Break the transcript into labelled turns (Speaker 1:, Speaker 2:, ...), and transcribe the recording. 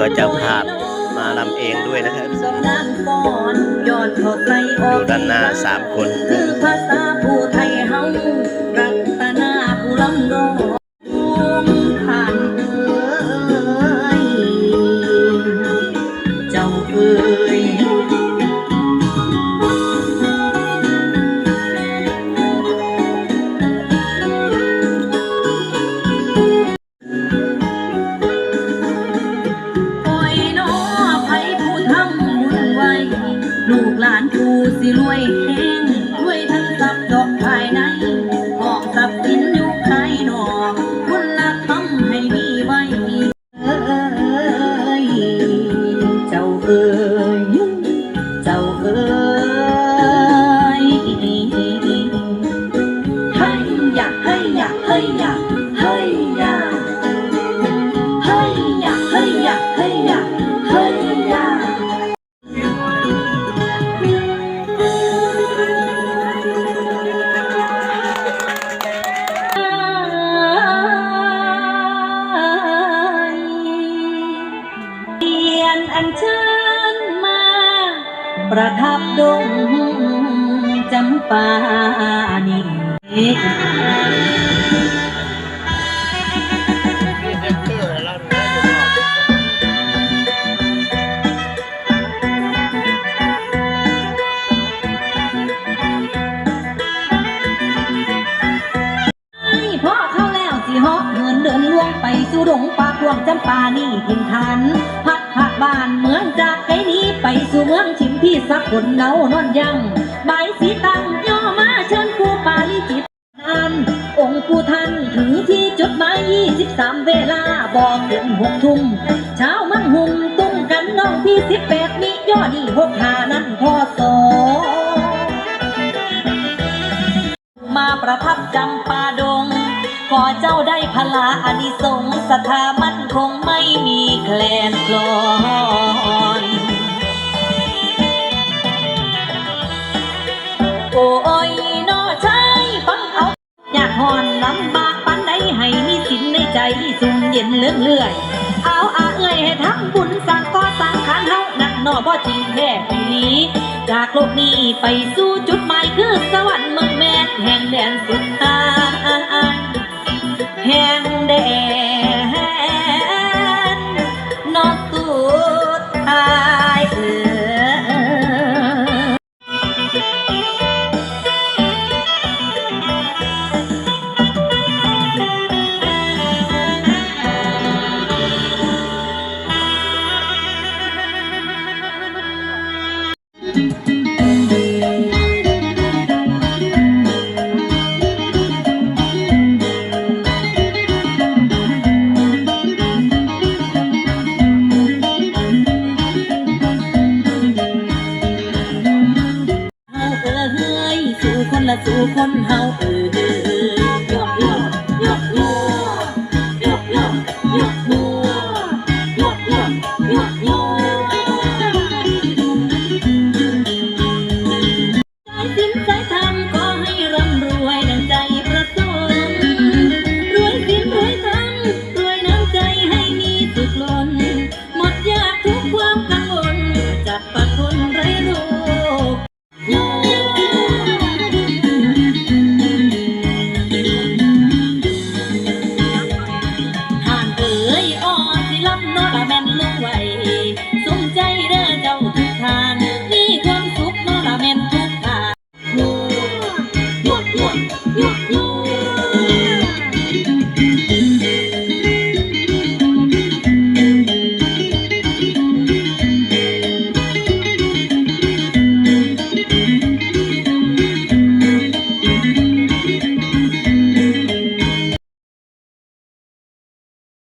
Speaker 1: ก็เจ้าภาพมาลำเองด้วยนะครับ
Speaker 2: สองด้านฟ้อนย้อนเข้าใส่อ
Speaker 1: อ
Speaker 2: อก
Speaker 1: ยู่ด้านหน้าสามคน
Speaker 2: คือภาษาผู้ไทยเฮา เจ้าเอ้ยให้อยากให้อยากให้ ประทับดงจำปานินให้พ่อเข้าแล้วสิเหาะเหินเดินล่วงไปสู่ดงป่ากวงจำปานี่ทินทัน พัดผักบ้านเมืองจากไกลนี้ไปสู่เมืองชิมพี่สักคนเนานอนยังใบสีตังย่อมาเชิญครูปาลิจิตนันองค์ผู้ท่านถึงที่จดหมาย23 เวลาบอกถึงหกทุ่มเช้ามันหุ่มตุ้มกันน้องพี่18มิย่อนี่หกหานั้นพอสอมาประทับจำปาดง ขอเจ้าได้พลาอานิสงส์สถามันคงไม่มีแคลนคลอนโอ้ยนอชายฟังเอา อยากหอนลำบากปันใดให้มีสินในใจสุ่มเย็นเลื่อนเลื่อยเอาอาเอ้ยให้ทั้งบุญสร้างก่อสร้างขานเฮานักนอบ่จริงแท้ปีนี้ จากโลกนี้ไปสู่จุดหมายคือสวรรค์เมืองแม่แห่งแดนสุดท้า สู่คนละสู่คนเฮาเอ้ย welcome.